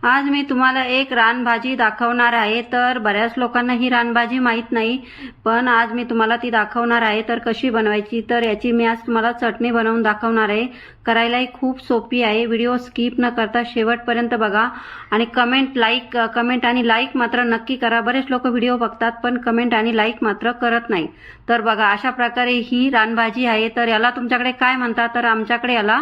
आज मी तुम्हाला एक रानभाजी दाखवणार आहे तर बऱ्याच लोकांना ही रानभाजी माहीत नाही पण आज मी तुम्हाला ती दाखवणार आहे तर कशी बनवायची तर याची मी आज तुम्हाला चटणी बनवून दाखवणार आहे. करायलाही खूप सोपी आहे व्हिडिओ स्किप न करता शेवटपर्यंत बघा. आणि कमेंट लाईक कमेंट आणि लाईक मात्र नक्की करा. बरेच लोक व्हिडिओ बघतात पण कमेंट आणि लाईक मात्र करत नाही. तर बघा अशा प्रकारे ही रानभाजी आहे तर याला तुमच्याकडे काय म्हणतात तर आमच्याकडे याला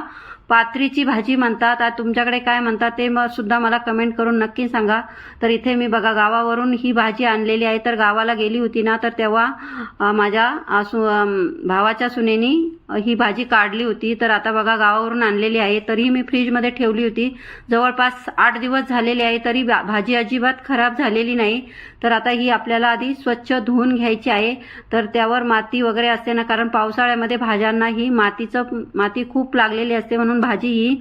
पात्रीची भाजी म्हणतात. आता तुमच्याकडे काय म्हणतात ते मग सुद्धा मला कमेंट करून नक्की सांगा. तर इथे मी बघा गावावरून ही भाजी आणलेली आहे. तर गावाला गेली होती ना तर तेव्हा माझ्या सु भावाच्या सुनेनी ही भाजी काढली होती. तर आता बघा गावावरून आणलेली आहे. तरीही मी फ्रीजमध्ये ठेवली होती. जवळपास आठ दिवस झालेले आहे तरी भाजी अजिबात खराब झालेली नाही. तर आता ही आपल्याला आधी स्वच्छ धुवून घ्यायची आहे. तर त्यावर माती वगैरे असते ना कारण पावसाळ्यामध्ये भाज्यांना ही मातीचं माती खूप लागलेली असते म्हणून भाजी ही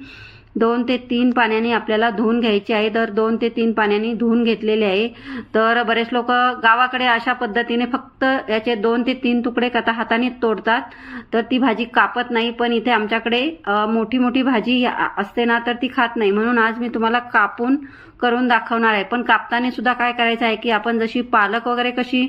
दोन ते तीन पाण्याने आपल्याला धुवून घ्यायची आहे. तर दोन ते तीन पाण्याने धुवून घेतलेले आहे. तर बरेच लोक गावाकडे अशा पद्धतीने फक्त याचे दोन ते तीन तुकडे कथा हाताने तोडतात. तर ती भाजी कापत नाही पण इथे आमच्याकडे मोठी मोठी भाजी असते ना तर ती खात नाही. म्हणून आज मी तुम्हाला कापून करून दाखवणार आहे. पण कापताना सुद्धा काय करायचं आहे की आपण जशी पालक वगैरे कशी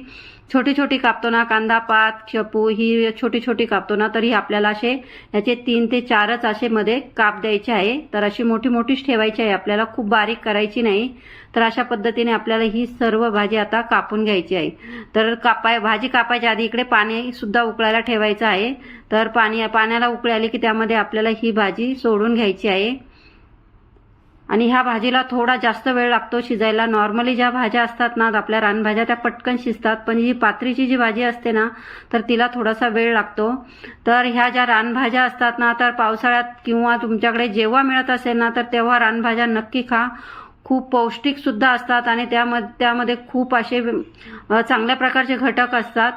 छोटी छोटी कापतो ना कांदा पात शपू ही छोटी छोटी कापतो ना तरी आपल्याला असे याचे तीन ते चारच असे मध्ये काप द्यायचे आहे. तर अशी मोठी मोठीच ठेवायची आहे. आपल्याला खूप बारीक करायची नाही. तर अशा पद्धतीने आपल्याला ही सर्व भाजी आता कापून घ्यायची आहे. तर कापाय भाजी कापायच्या आधी इकडे पाणी सुद्धा उकळायला ठेवायचं आहे. तर पाणी पाण्याला उकळी आली की त्यामध्ये आपल्याला ही भाजी सोडून घ्यायची आहे. आणि ह्या भाजीला थोडा जास्त वेळ लागतो शिजायला. नॉर्मली ज्या भाज्या असतात ना आपल्या रानभाज्या त्या पटकन शिजतात. पण ही पात्रीची जी भाजी असते ना तर तिला थोडासा वेळ लागतो. तर ह्या ज्या रानभाज्या असतात ना तर पावसाळ्यात किंवा तुमच्याकडे जेव्हा मिळत असेल ना तर तेव्हा रानभाज्या नक्की खा. खूप पौष्टिक सुद्धा असतात आणि त्यामध्ये त्यामध्ये खूप असे चांगल्या प्रकारचे घटक असतात.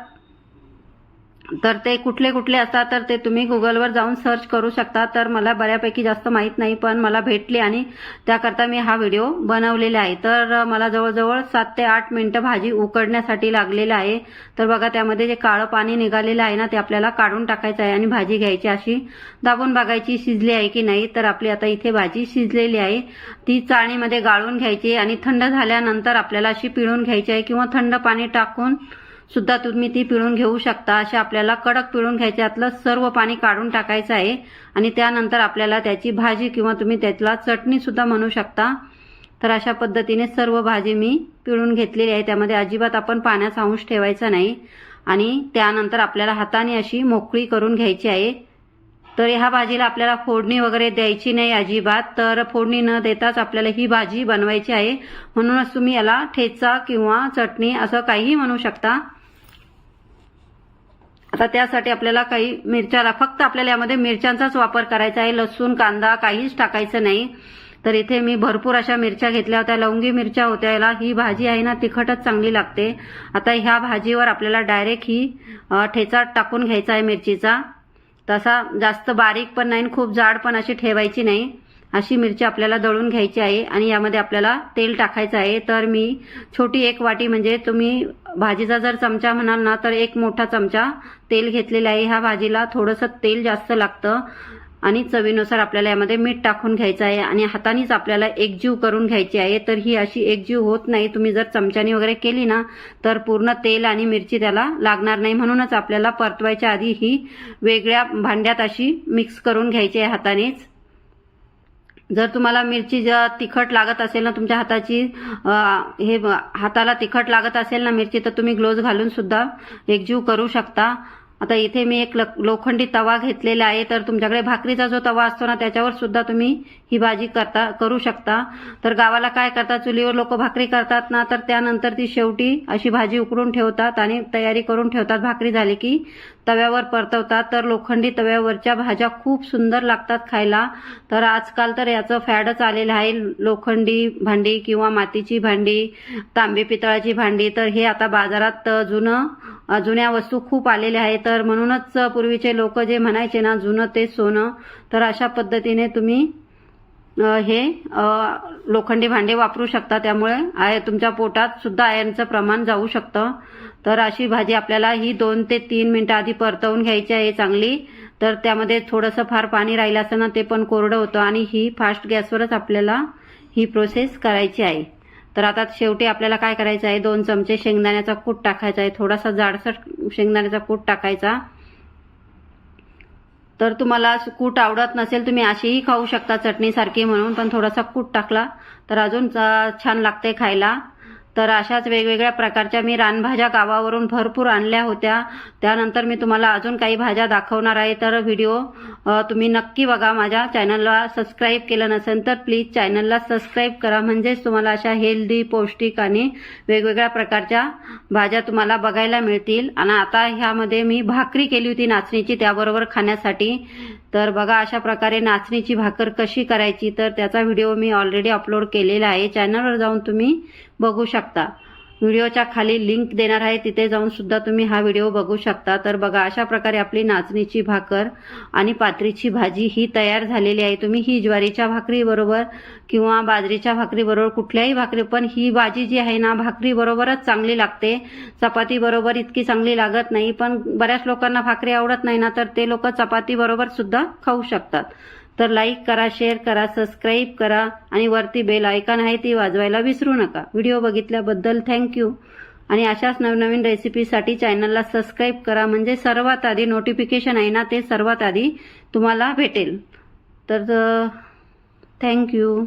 तर ते कुठले कुठले असतात तर ते तुम्ही गुगलवर जाऊन सर्च करू शकता. तर मला बऱ्यापैकी जास्त माहीत नाही पण मला भेटली आणि त्याकरता मी हा व्हिडिओ बनवलेला आहे. तर मला जवळजवळ सात ते आठ मिनिटं भाजी उकडण्यासाठी लागलेलं आहे. तर बघा त्यामध्ये जे काळं पाणी निघालेलं आहे ना ते आपल्याला काढून टाकायचं आहे आणि भाजी घ्यायची अशी दाबून बघायची शिजली आहे की नाही. तर आपली आता इथे भाजी शिजलेली आहे. ती चाळणीमध्ये गाळून घ्यायची आणि थंड झाल्यानंतर आपल्याला अशी पिळून घ्यायची आहे किंवा थंड पाणी टाकून सुद्धा तुम्ही ती पिळून घेऊ शकता. असे आपल्याला कडक पिळून घ्यायच्यातलं सर्व पाणी काढून टाकायचं आहे. आणि त्यानंतर आपल्याला त्याची भाजी किंवा तुम्ही त्यातला चटणी सुद्धा म्हणू शकता. तर अशा पद्धतीने सर्व भाजी मी पिळून घेतलेली आहे. त्यामध्ये अजिबात आपण पाण्याचा अंश ठेवायचा नाही. आणि त्यानंतर आपल्याला हाताने अशी मोकळी करून घ्यायची आहे. तर ह्या भाजीला आपल्याला फोडणी वगैरे द्यायची नाही अजिबात. तर फोडणी न देताच आपल्याला ही भाजी बनवायची आहे. म्हणूनच तुम्ही याला ठेचा किंवा चटणी असं काहीही म्हणू शकता. आता त्यासाठी आपल्याला काही मिरच्या फक्त आपल्याला यामध्ये मिरच्यांचाच वापर करायचा आहे. लसूण कांदा काहीच टाकायचं नाही. तर इथे मी भरपूर अशा मिरच्या घेतल्या होत्या. लवंगी मिरच्या होत्या. याला ही भाजी आहे ना तिखटच चांगली लागते. आता ह्या भाजीवर आपल्याला डायरेक्ट ही ठेचा टाकून घ्यायचा आहे मिरचीचा. तसा जास्त बारीक पण नाही आणि खूप जाड पण अशी ठेवायची नाही. अशी मिरची आपल्याला दळून घ्यायची आहे आणि यामध्ये आपल्याला तेल टाकायचं आहे. तर मी छोटी एक वाटी म्हणजे तुम्ही भाजीचा जर चमचा म्हणाल ना तर एक मोठा चमचा तेल घेतलेला आहे. ह्या भाजीला थोडंसं तेल जास्त लागतं आणि चवीनुसार आपल्याला यामध्ये मीठ टाकून घ्यायचं आहे आणि हातानेच आपल्याला एकजीव करून घ्यायची आहे. तर ही अशी एकजीव होत नाही. तुम्ही जर चमच्याने वगैरे केली ना तर पूर्ण तेल आणि मिरची त्याला लागणार नाही. म्हणूनच आपल्याला परतवायच्या आधी ही वेगळ्या भांड्यात अशी मिक्स करून घ्यायची आहे हातानेच. जर तुम्हाला मिरची जर तिखट लागत असेल ना तुमच्या हाताची हे हाताला तिखट लागत असेल ना मिरची तर तुम्ही ग्लोव्ज घालून सुद्धा एकजीव करू शकता. आता इथे मी एक लोखंडी तवा घेतलेला आहे तर तुमच्याकडे भाकरीचा जो तवा असतो ना त्याच्यावर सुद्धा तुम्ही ही भाजी करता करू शकता. तर गावाला काय करतात चुलीवर लोक भाकरी करतात ना तर त्यानंतर ती शेवटी अशी भाजी उकडून ठेवतात आणि तयारी करून ठेवतात. भाकरी झाली की तव्यावर परतवतात. तर लोखंडी तव्यावरच्या भाज्या खूप सुंदर लागतात खायला. तर आजकाल तर याचं फॅडच आलेलं आहे. लोखंडी भांडी किंवा मातीची भांडी तांबे पितळाची भांडी तर हे आता बाजारात जुनं जुन्या वस्तू खूप आलेल्या आहेत. तर म्हणूनच पूर्वीचे लोक जे म्हणायचे ना जुनं ते सोनं तर अशा पद्धतीने तुम्ही हे लोखंडी भांडे वापरू शकता. त्यामुळे आय तुमच्या पोटात सुद्धा आयर्नचं प्रमाण जाऊ शकतं. तर अशी भाजी आपल्याला ही दोन ते तीन मिनिटं आधी परतवून घ्यायची आहे चांगली. तर त्यामध्ये थोडंसं फार पाणी राहिलं असतं ना ते पण कोरडं होतं. आणि ही फास्ट गॅसवरच आपल्याला ही प्रोसेस करायची आहे. तर आता शेवटी आपल्याला काय करायचं आहे? दोन चमचे शेंगदाण्याचा कूट टाकायचा आहे. थोडासा जाडसर शेंगदाण्याचा कूट टाकायचा. तर तुम्हाला कूट आवडत नसेल तुम्ही अशीही खाऊ शकता चटणीसारखी म्हणून पण थोडासा कूट टाकला तर अजून छान लागते खायला. तर अशाच वेगवेगळ्या प्रकारच्या मी रानभाज्या गावावरून भरपूर आणल्या होत्या. त्यानंतर मी तुम्हाला अजून काही भाज्या दाखवणार आहे. तर व्हिडिओ तुम्ही नक्की बघा माझ्या चॅनलला सबस्क्राईब केलं नसेल तर प्लीज चॅनलला सबस्क्राईब करा. म्हणजेच तुम्हाला अशा हेल्दी पौष्टिक आणि वेगवेगळ्या प्रकारच्या भाज्या तुम्हाला बघायला मिळतील. आणि आता ह्यामध्ये मी भाकरी केली होती नाचणीची त्याबरोबर खाण्यासाठी. तर बघा अशा प्रकारे नाचणीची भाकर कशी करायची तर त्याचा व्हिडिओ मी ऑलरेडी अपलोड केलेला आहे. चॅनलवर जाऊन तुम्ही बघू शकता. व्हिडिओच्या खाली लिंक देणार आहे तिथे जाऊन सुद्धा तुम्ही हा व्हिडिओ बघू शकता. तर बघा अशा प्रकारे आपली नाचणीची भाकर आणि पात्रीची भाजी ही तयार झालेली आहे. तुम्ही ही ज्वारीच्या भाकरीबरोबर किंवा बाजरीच्या भाकरीबरोबर कुठल्याही भाकरी पण ही भाजी जी आहे ना भाकरीबरोबरच चांगली लागते. चपातीबरोबर इतकी चांगली लागत नाही पण बऱ्याच लोकांना भाकरी आवडत नाही ना तर ते लोक चपातीबरोबर सुद्धा खाऊ शकतात. तर लाईक करा शेअर करा सबस्क्राईब करा आणि वरती बेल आयकॉन आहे ती वाजवायला विसरू नका. व्हिडिओ बघितल्याबद्दल थँक्यू आणि अशाच नवनवीन रेसिपीसाठी चॅनलला सबस्क्राईब करा. म्हणजे सर्वात आधी नोटिफिकेशन आहे ना ते सर्वात आधी तुम्हाला भेटेल. तर थँक्यू